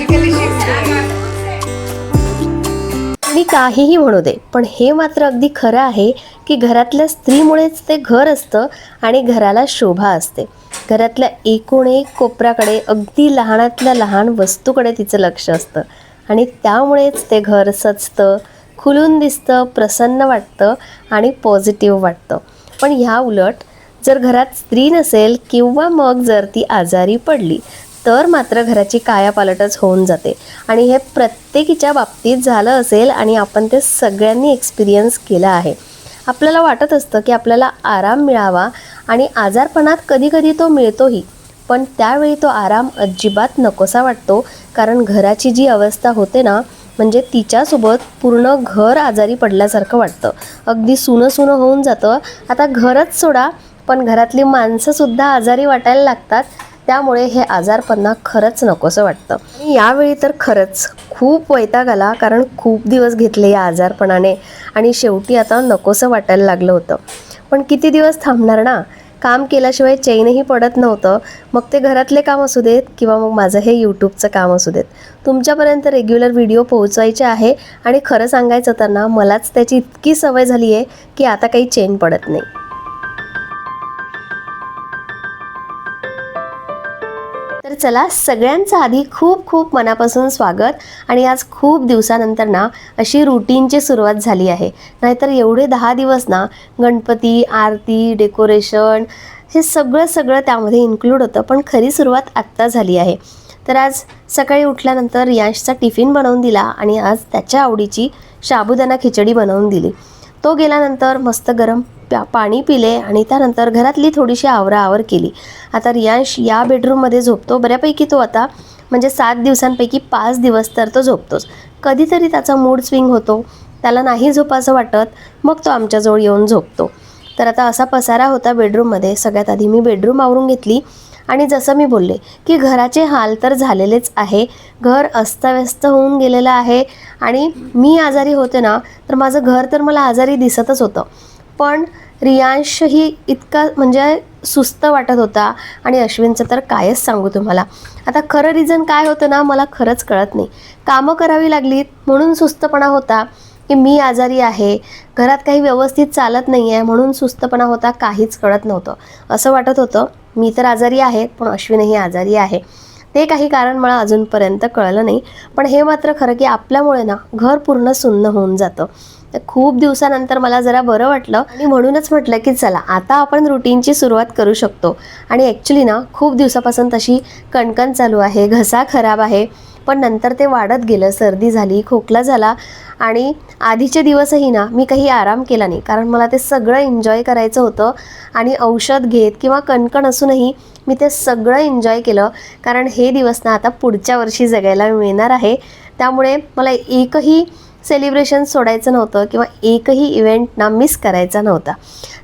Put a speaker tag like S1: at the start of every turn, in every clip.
S1: Logically
S2: मी काहीही म्हणू दे पण हे मात्र अगदी खरं आहे की घरातल्या स्त्रीमुळेच ते घर असतं आणि घराला शोभा असते. घरातल्या एकूण एक कोपऱ्याकडे अगदी लहानातल्या लहान वस्तूकडे तिचं लक्ष असतं. आणि त्यामुळेच ते घर सजतं खुलून दिसतं प्रसन्न वाटतं आणि पॉझिटिव्ह वाटतं. पण ह्या उलट जर घरात स्त्री नसेल किंवा मग जर ती आजारी पडली तर मात्र घराची कायापालटच होऊन जाते. आणि हे प्रत्येकीच्या बाबतीत झालं असेल आणि आपण ते सगळ्यांनी एक्सपिरियन्स केलं आहे. आपल्याला वाटत असतं की आपल्याला आराम मिळावा आणि आजारपणात कधीकधी तो मिळतोही पण त्यावेळी तो आराम अजिबात नकोसा वाटतो. कारण घराची जी अवस्था होते ना म्हणजे तिच्यासोबत पूर्ण घर आजारी पडल्यासारखं वाटतं. अगदी सुनं सुनं होऊन जातं. आता घरच सोडा पण घरातली माणसंसुद्धा आजारी वाटायला लागतात. त्यामुळे हे आजारपणा खरंच नकोसं वाटतं. आणि यावेळी तर खरंच खूप वैताग आला कारण खूप दिवस घेतले या आजारपणाने. आणि शेवटी आता नकोसं वाटायला लागलं होतं. पण किती दिवस थांबणार ना? काम केल्याशिवाय चैनही पडत नव्हतं. मग ते घरातले काम असू देत किंवा मग माझं हे यूट्यूबचं काम असू देत. तुमच्यापर्यंत रेग्युलर व्हिडिओ पोहोचवायचे आहे आणि खरं सांगायचं तर ना मलाच त्याची इतकी सवय झाली आहे की आता काही चेन पडत नाही. चला सगळ्यांचं आधी खूप खूप मनापासून स्वागत. आणि आज खूप दिवसानंतर ना अशी रुटीनची सुरुवात झाली आहे. नाहीतर एवढे दहा दिवस ना गणपती आरती डेकोरेशन हे सगळं सगळं त्यामध्ये इन्क्लूड होतं. पण खरी सुरुवात आत्ता झाली आहे. तर आज सकाळी उठल्यानंतर यांशचा टिफिन बनवून दिला आणि आज त्याच्या आवडीची साबुदाणा खिचडी बनवून दिली. तो गेल्यानंतर मस्त गरम प्या पाणी पिले आणि त्यानंतर घरातली थोडीशी आवराआवर केली. आता रियांश या बेडरूममध्ये झोपतो. बऱ्यापैकी तो आता म्हणजे सात दिवसांपैकी पाच दिवस तर तो झोपतोच. कधीतरी त्याचा मूड स्विंग होतो. त्याला नाही झोपाचं वाटत मग तो आमच्याजवळ येऊन झोपतो. तर आता असा पसारा होता बेडरूममध्ये सगळ्यात आधी मी बेडरूम आवरून घेतली. आणि जसं मी बोलले की घराचे हाल तर झालेलेच आहे. घर अस्ताव्यस्त होऊन गेलेलं आहे आणि मी आजारी होते ना तर माझं घर तर मला आजारी दिसतच होतं. पण रियांशही इतका म्हणजे सुस्त वाटत होता आणि अश्विनचं तर कायच सांगू तुम्हाला. आता खरं रिझन काय होतं ना मला खरंच कळत नाही. कामं करावी लागलीत म्हणून सुस्तपणा होता. की मी आजारी आहे घरात काही व्यवस्थित चालत नाही आहे म्हणून सुस्तपणा होता काहीच कळत नव्हतं. असं वाटत होतं मी तर आजारी आहे पण अश्विनही आजारी आहे. ते काही कारण मला अजूनपर्यंत कळलं नाही पण हे मात्र खरं की आपल्यामुळे ना घर पूर्ण सुन्न होऊन जातं. तर खूप दिवसानंतर मला जरा बरं वाटलं. आणि म्हणूनच म्हटलं की चला आता आपण रुटीनची सुरुवात करू शकतो. आणि ॲक्च्युली ना खूप दिवसापासून तशी कणकण चालू आहे घसा खराब आहे. पण नंतर ते वाढत गेलं सर्दी झाली खोकला झाला आणि आधीचे दिवसही ना मी काही आराम केला नाही. कारण मला ते सगळं एन्जॉय करायचं होतं आणि औषध घेत किंवा कणकण असूनही मी ते सगळं एन्जॉय केलं. कारण हे दिवस ना आता पुढच्या वर्षी जगायला मिळणार आहे. त्यामुळे मला एकही सेलिब्रेशन सोडायचं नव्हतं किंवा एकही इव्हेंट ना मिस करायचा नव्हता.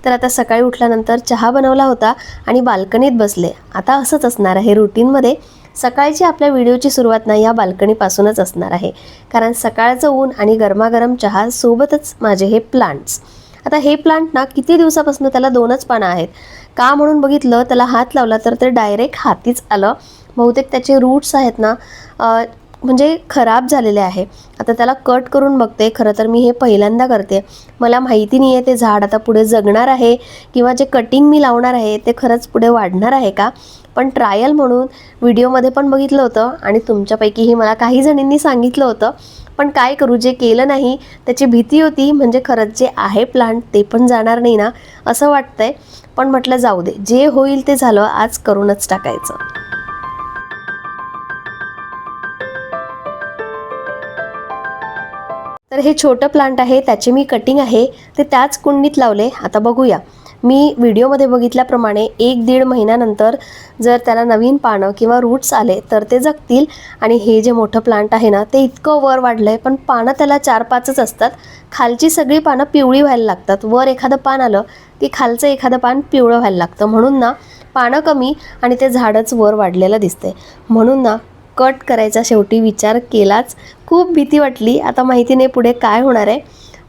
S2: तर आता सकाळी उठल्यानंतर चहा बनवला होता आणि बाल्कनीत बसले. आता असंच असणार आहे रुटीनमध्ये सकाळची आपल्या व्हिडिओची सुरुवात ना या बाल्कनीपासूनच असणार आहे. कारण सकाळचं ऊन आणि गरमागरम चहा सोबतच माझे हे प्लांट्स. आता हे प्लांट ना किती दिवसापासून त्याला दोनच पानं आहेत. का म्हणून बघितलं त्याला हात लावला तर ते डायरेक्ट हातीच आलं. बहुतेक त्याचे रूट्स आहेत ना म्हणजे खराब झालेले आहे. आता त्याला कट करून बघते. खरं तर मी हे पहिल्यांदा करते. मला माहिती नाही आहे ते झाड आता पुढे जगणार आहे किंवा जे कटिंग मी लावणार आहे ते खरंच पुढे वाढणार आहे का? पण ट्रायल म्हणून व्हिडिओमध्ये पण बघितलं होतं आणि तुमच्यापैकीही मला काही जणींनी सांगितलं होतं. पण काय करू? जे केलं नाही त्याची भीती होती. म्हणजे खरंच जे आहे प्लांट ते पण जाणार नाही ना असं वाटतंय. पण म्हटलं जाऊ दे. जे होईल ते झालं. आज करूनच टाकायचं. तर हे छोटं प्लांट आहे त्याची मी कटिंग आहे ते त्याच कुंडीत लावले. आता बघूया. मी व्हिडिओमध्ये बघितल्याप्रमाणे एक दीड महिन्यानंतर जर त्याला नवीन पानं किंवा रूट्स आले तर ते जगतील. आणि हे जे मोठं प्लांट आहे ना ते इतकं वर वाढलं आहे पण पानं त्याला चार पाचच असतात. खालची सगळी पानं पिवळी व्हायला लागतात. वर एखादं पान आलं की खालचं एखादं पान पिवळं व्हायला लागतं. म्हणून ना पानं कमी आणि ते झाडच वर वाढलेलं दिसते म्हणून ना कट करायचा शेवटी विचार केलाच. खूप भीती वाटली. आता माहिती नाही पुढे काय होणार आहे.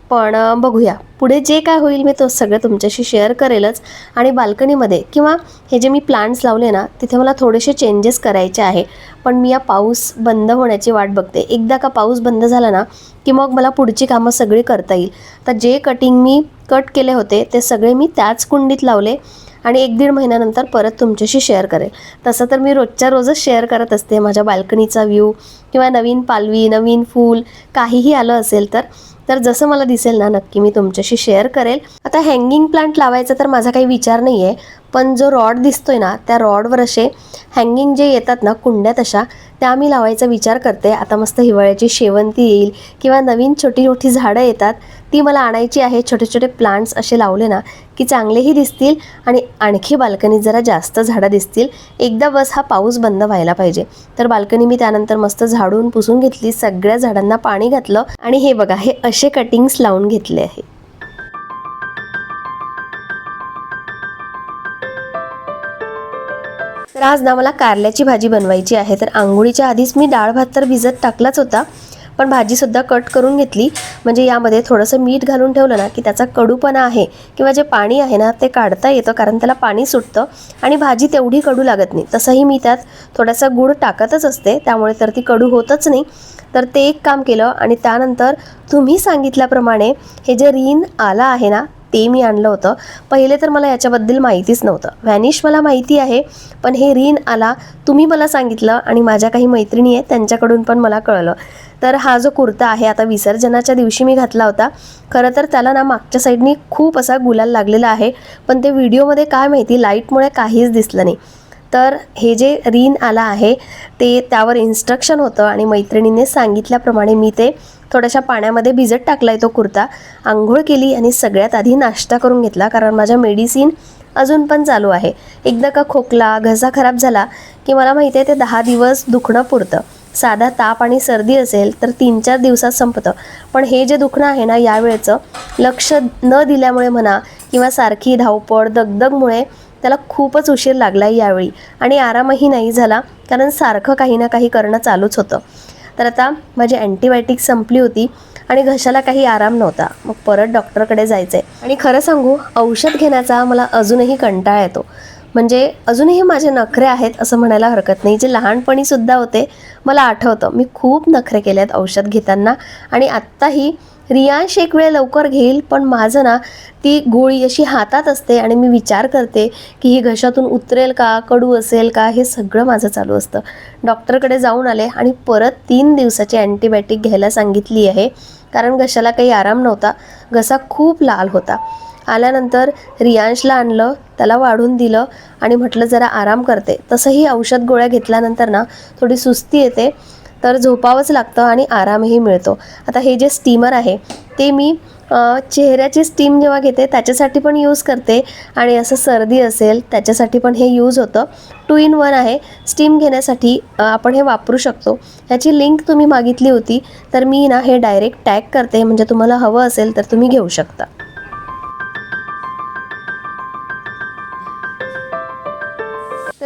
S2: पण बघूया. पुढे जे काय होईल मी तो सगळं तुमच्याशी शेअर करेलच. आणि बाल्कनीमध्ये किंवा हे जे मी प्लांट्स लावले ना तिथे मला थोडेसे चेंजेस करायचे आहे. पण मी या पाऊस बंद होण्याची वाट बघते. एकदा का पाऊस बंद झाला ना की मग मला पुढची कामं सगळी करता येईल. तर जे कटिंग मी कट केले होते ते सगळे मी त्याच कुंडीत लावले. आणि एक दीड महिन्यानंतर परत तुमच्याशी शेअर करेल. तसं तर मी रोजच्या रोजच शेअर करत असते माझ्या बाल्कनीचा व्ह्यू किंवा नवीन पालवी नवीन फूल काहीही आलं असेल तर तर जसं मला दिसेल ना नक्की मी तुमच्याशी शेअर करेल. आता हँगिंग प्लांट लावायचा तर माझा काही विचार नाही आहे पण जो रॉड दिसतोय ना त्या रॉडवर असे हँगिंग जे येतात ना कुंड्या तशा त्या मी लावायचा विचार करते. आता मस्त हिवाळ्याची शेवंती येईल किंवा नवीन छोटी मोठी झाडं येतात ती मला आणायची आहे. छोटे छोटे प्लांट्स असे लावले ना की चांगलेही दिसतील आणि आणखी बाल्कनीत जरा जास्त झाडं दिसतील. एकदा बस हा पाऊस बंद व्हायला पाहिजे. तर बाल्कनी मी त्यानंतर मस्त झाडून पुसून घेतली. सगळ्या झाडांना पाणी घातलं आणि हे बघा हे असे कटिंग्स लावून घेतले आहे. तर आज ना मला कारल्याची भाजी बनवायची आहे. तर आंघोळीच्या आधीच मी डाळ भात तर भिजत टाकलाच होता. पण भाजीसुद्धा कट करून घेतली. म्हणजे यामध्ये थोडंसं मीठ घालून ठेवलं ना की त्याचा कडूपणा आहे किंवा जे पाणी आहे ना ते काढता येतं कारण त्याला पाणी सुटतं आणि भाजी तेवढी कडू लागत नाही. तसंही मी त्यात थोडासा गूळ टाकतच असते त्यामुळे तर ती कडू होतच नाही. तर ते एक काम केलं आणि त्यानंतर तुम्ही सांगितल्याप्रमाणे हे जे रीन आला आहे ना ते मी आणलं होतं. पहिले तर मला याच्याबद्दल माहितीच नव्हतं. व्हॅनिश मला माहिती आहे पण हे रीन आला तुम्ही मला सांगितलं आणि माझ्या काही मैत्रिणी आहेत त्यांच्याकडून पण मला कळलं. तर हा जो कुर्ता आहे आता विसर्जनाच्या दिवशी मी घातला होता. खरं तर त्याला ना मागच्या साईडनी खूप असा गुलाल लागलेला आहे पण ते व्हिडिओमध्ये काय माहिती लाईटमुळे काहीच दिसलं नाही. तर हे जे रीन आला आहे ते त्यावर इन्स्ट्रक्शन होतं आणि मैत्रिणीने सांगितल्याप्रमाणे मी ते थोड्याशा पाण्यामध्ये भिजत टाकला आहे तो कुर्ता. आंघोळ केली आणि सगळ्यात आधी नाश्ता करून घेतला कारण माझ्या मेडिसिन अजून पण चालू आहे. एकदा का खोकला घसा खराब झाला की मला माहिती आहे ते दहा दिवस दुखणं पुरतं. साधा ताप आणि सर्दी असेल तर तीन चार दिवसात संपतं. पण हे जे दुखणं आहे ना यावेळेचं लक्ष न दिल्यामुळे म्हणा किंवा सारखी धावपळ दगदगमुळे त्याला खूपच उशीर लागला यावेळी. आणि आरामही नाही झाला कारण सारखं काही ना काही करणं चालूच होतं. तर आता माझी अँटीबायोटिक संपली होती आणि घशाला काही आराम नव्हता. मग परत डॉक्टरकडे जायचं आहे आणि खरं सांगू औषध घेण्याचा मला अजूनही कंटाळा येतो. म्हणजे अजूनही माझे नखरे आहेत असं म्हणायला हरकत नाही. जे लहानपणीसुद्धा होते मला आठवतं. मी खूप नखरे केले आहेत औषध घेताना. आणि आत्ताही रियांश एक वेळ लवकर घेईल पण माझं ना ती गोळी अशी हातात असते आणि मी विचार करते की ही घशातून उतरेल का कडू असेल का हे सगळं माझं चालू असतं. डॉक्टरकडे जाऊन आले आणि परत तीन दिवसाची अँटीबायोटिक घ्यायला सांगितली आहे कारण घशाला काही आराम नव्हता घसा खूप लाल होता. आल्यानंतर रियांशला आणलं त्याला वाढून दिलं आणि म्हटलं जरा आराम करते. तसंही औषध गोळ्या घेतल्यानंतर ना थोडी सुस्ती येते. तर झोपावंच लागतं आणि आरामही मिळतो. आता हे जे स्टीमर आहे ते मी चेहऱ्याची स्टीम जेव्हा घेते त्याच्यासाठी पण यूज करते आणि असं सर्दी असेल त्याच्यासाठी पण हे यूज होतं. टू इन वन आहे. स्टीम घेण्यासाठी आपण हे वापरू शकतो. ह्याची लिंक तुम्ही मागितली होती तर मी ना हे डायरेक्ट टॅग करते. म्हणजे तुम्हाला हवं असेल तर तुम्ही घेऊ शकता.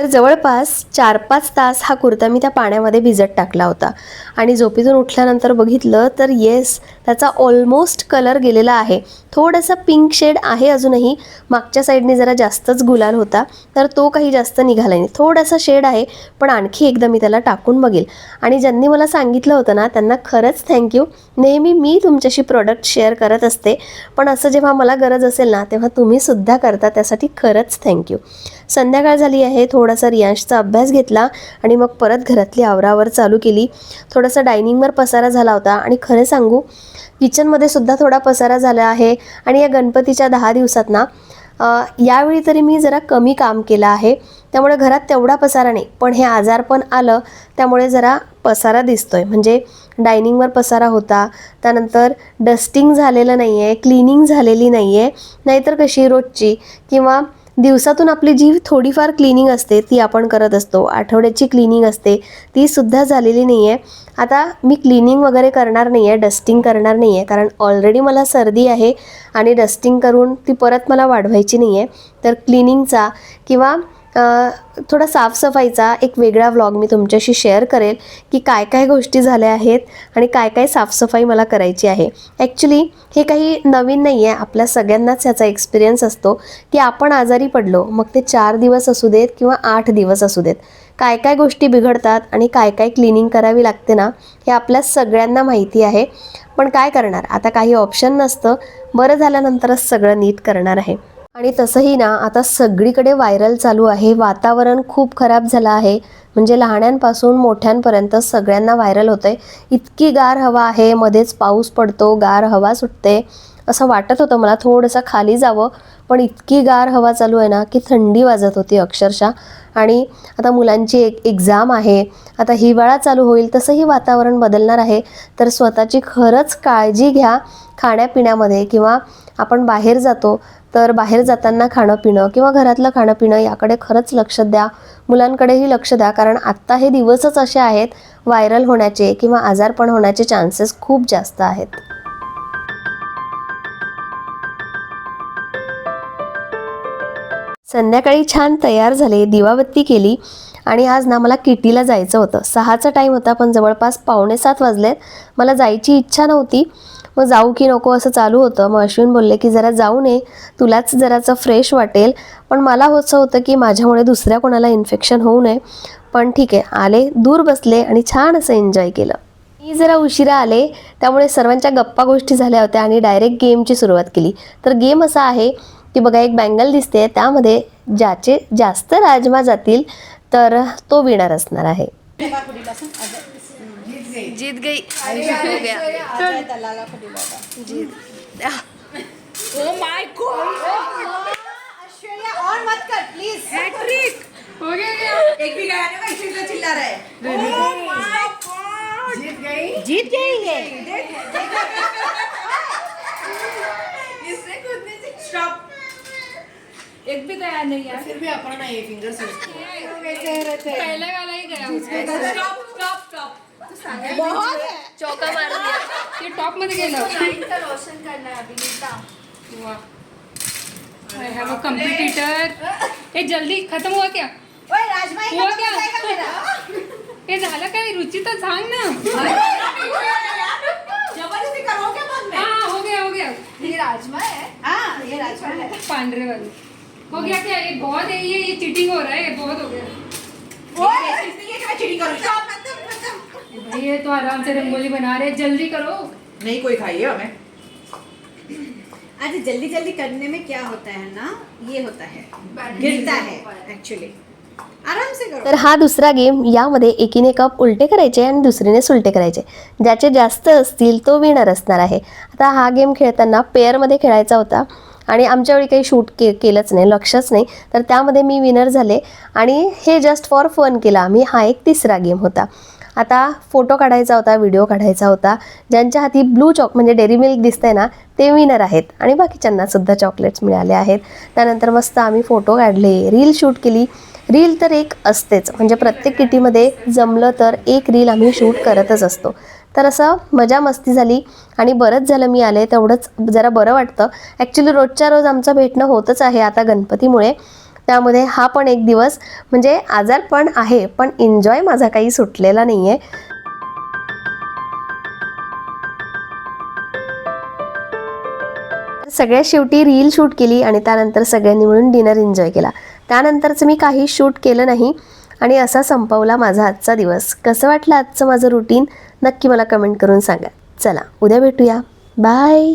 S2: तर जवळपास चार पाच तास हा कुर्ता मी त्या पाण्यामध्ये भिजत टाकला होता. आणि झोपेतून उठल्यानंतर बघितलं तर येस त्याचा ऑलमोस्ट कलर गेलेला आहे. थोडासा पिंक शेड आहे अजूनही. मागच्या साईडने जरा जास्तच गुलाल होता. तर तो काही जास्त निघाला नाही. थोडासा शेड आहे पण आणखी एकदा मी त्याला टाकून बघेल. आणि ज्यांनी मला सांगितलं होतं ना त्यांना खरंच थँक्यू नेहमी मी तुमच्याशी प्रोडक्ट शेअर करत असते. पण असं जेव्हा मला गरज असेल ना तेव्हा तुम्हीसुद्धा करता त्यासाठी खरंच थँक्यू संध्याकाळ झाली आहे थोडासा रियांशचा अभ्यास घेतला आणि मग परत घरातली आवरावर चालू केली. थोडासा डायनिंगवर पसारा झाला होता. आणि खरं सांगू किचनमध्ये सुद्धा थोडा पसारा झाला आहे आणि या गणपतीच्या दहा दिवसात ना यावेळी तरी मी जरा कमी काम केलं आहे. त्यामुळे घरात तेवढा पसारा नाही. पण हे आजारपण आलं त्यामुळे जरा पसारा दिसतोय. म्हणजे डायनिंगवर पसारा होता. त्यानंतर डस्टिंग झालेलं नाही आहे क्लिनिंग झालेली नाही आहे नाहीतर कशी रोजची? किंवा दिवसातून आपली जी थोडीफार क्लिनिंग असते ती आपण करत असतो. आठवड्याची क्लिनिंग असते ती सुद्धा झालेली नाही आहे आता मी क्लिनिंग वगैरे करणार नाही आहे डस्टिंग करणार नाही आहे कारण ऑलरेडी मला सर्दी आहे आणि डस्टिंग करून ती परत मला वाढवायची नाही आहे तर क्लिनिंगचा किंवा थोडा साफसफाईचा एक वेगळा व्लॉग मी तुमच्याशी शेअर करेल की काय काय गोष्टी झाल्या आहेत आणि काय काय साफसफाई मला करायची आहे. ॲक्च्युली हे काही नवीन नाही आहे आपल्या सगळ्यांनाच ह्याचा एक्सपिरियन्स असतो की आपण आजारी पडलो मग ते चार दिवस असू देत किंवा आठ दिवस असू देत. काय काय गोष्टी बिघडतात आणि काय काय क्लिनिंग करावी लागते ना हे आपल्या सगळ्यांना माहिती आहे. पण काय करणार? आता काही ऑप्शन नसतं. बरं झाल्यानंतरच सगळं नीट करणार आहे. आणि तसंही ना आता सगळीकडे व्हायरल चालू आहे. वातावरण खूप खराब झालं आहे. म्हणजे लहान्यांपासून मोठ्यांपर्यंत सगळ्यांना व्हायरल होतं आहे इतकी गार हवा आहे मध्येच पाऊस पडतो गार हवा सुटते. असं वाटत होतं मला थोडंसं खाली जावं. पण इतकी गार हवा चालू आहे ना की थंडी वाजत होती अक्षरशः. आणि आता मुलांची एक एक्झाम आहे. आता हिवाळा चालू होईल तसंही वातावरण बदलणार आहे. तर स्वतःची खरंच काळजी घ्या. खाण्यापिण्यामध्ये किंवा आपण बाहेर जातो तर बाहेर जाताना खाणं पिणं किंवा घरातलं खाणं पिणं याकडे खरंच लक्ष द्या. मुलांकडेही लक्ष द्या कारण आत्ता हे दिवसच असे आहेत व्हायरल होण्याचे किंवा आजारपण होण्याचे चान्सेस खूप जास्त आहेत. संध्याकाळी छान तयार झाले दिवाबत्ती केली. आणि आज ना मला किटीला जायचं होतं. सहाचा टाईम होता पण जवळपास पावणे सात वाजलेत. मला जायची इच्छा नव्हती. मग जाऊ की नको असं चालू होतं. मग अश्विन बोलले की जरा जाऊ नये तुलाच जराचं फ्रेश वाटेल. पण मला असं होतं की माझ्यामुळे दुसऱ्या कोणाला इन्फेक्शन होऊ नये. पण ठीक आहे आले दूर बसले आणि छान असं एन्जॉय केलं. मी जरा उशिरा आले. त्यामुळे सर्वांच्या गप्पा गोष्टी झाल्या होत्या आणि डायरेक्ट गेमची सुरुवात केली. तर गेम असा आहे की बघा एक बँगल दिसते त्यामध्ये ज्याचे जास्त राजमा जातील तर तो विनर असणार आहे. जीत गई. हो गया.
S1: ओ माय गॉड
S3: और मत कर प्लीज
S1: हैट्रिक हो गया क्या
S3: एक भी गया नहीं ऐश्वर्या का चिल्ला रहा है.
S1: ओ माय गॉड
S3: जीत गई.
S1: जीत गई है
S3: इसने खुद ने स्टॉप
S1: एक भी गया नहीं यार
S3: फिर भी अपना ये फिंगर से
S1: पहले वाला ही गया
S2: चौका द्या.
S1: टॉपमध्ये गेलं.
S4: रोशन करना है अभिनेता
S1: आई हैव अ कंप्लीटर ये जल्दी खत्म हुआ क्या?
S3: ओए राजमा ही
S1: हुआ क्या?
S3: हो जाएगा मेरा?
S1: हे झालं काय? रुची तर सांग ना.
S3: जबरदस्ती करो क्या मन में?
S1: हाँ हो गया हो गया.
S4: ये राजमा है.
S3: हाँ. ये राजमा है.
S1: पांढरे वाले. हो गया क्या? ये बहुत है ये ये चीटिंग हो रहा है ये बहुत हो गया।
S3: ओए इसने ये कि मैं चीटिंग करूं? स्टॉप खत्म खत्म।
S1: भाई ये तो आराम से रंगोली बना रहे हैं जल्दी करो।
S3: नहीं कोई खाइए हमें।
S5: अच्छा जल्दी जल्दी करने में क्या होता है ना ये होता है। गिरता है एक्चुअली आराम से करो।
S2: तर हा दुसरा गेम यामध्ये एकीने कप उलटे करायचे आणि दुसरीने सुलटे करायचे. ज्याचे जास्त असतील तो विनर असणार आहे. आता हा गेम खेळताना पेअरमध्ये खेळायचा होता. आणि आमच्या वेळी काही शूट के केलंच नाही लक्षच नाही. तर त्यामध्ये मी विनर झाले आणि हे जस्ट फॉर फन केला आम्ही. हा एक तिसरा गेम होता. आता फोटो काढायचा होता व्हिडिओ काढायचा होता. ज्यांच्या हाती ब्लू चॉक म्हणजे डेअरी मिल्क दिसतंय ना ते विनर आहेत. आणि बाकीच्यांना सुद्धा चॉकलेट्स मिळाले आहेत. त्यानंतर मस्त आम्ही फोटो काढले रील शूट केली. रील तर एक असतेच. म्हणजे प्रत्येक किटीमध्ये जमलं तर एक रील आम्ही शूट करतच असतो. तर असं मजा मस्ती झाली आणि बरंच झालं मी आले तेवढंच जरा बरं वाटतं. ॲक्च्युली रोजच्या रोज आमचं भेटणं होतच आहे आता गणपतीमुळे. त्यामध्ये हा पण एक दिवस म्हणजे आजार पण आहे पण एन्जॉय माझा काही सुटलेला नाही आहे सगळ्या शेवटी रील शूट केली आणि त्यानंतर सगळ्यांनी मिळून डिनर एन्जॉय केला. त्यानंतरचं मी काही शूट केलं नाही आणि असा संपवला माझा आजचा दिवस. कसं वाटलं आजचं माझं रुटीन नक्की मला कमेंट करून सांगा. चला उद्या भेटूया. बाय!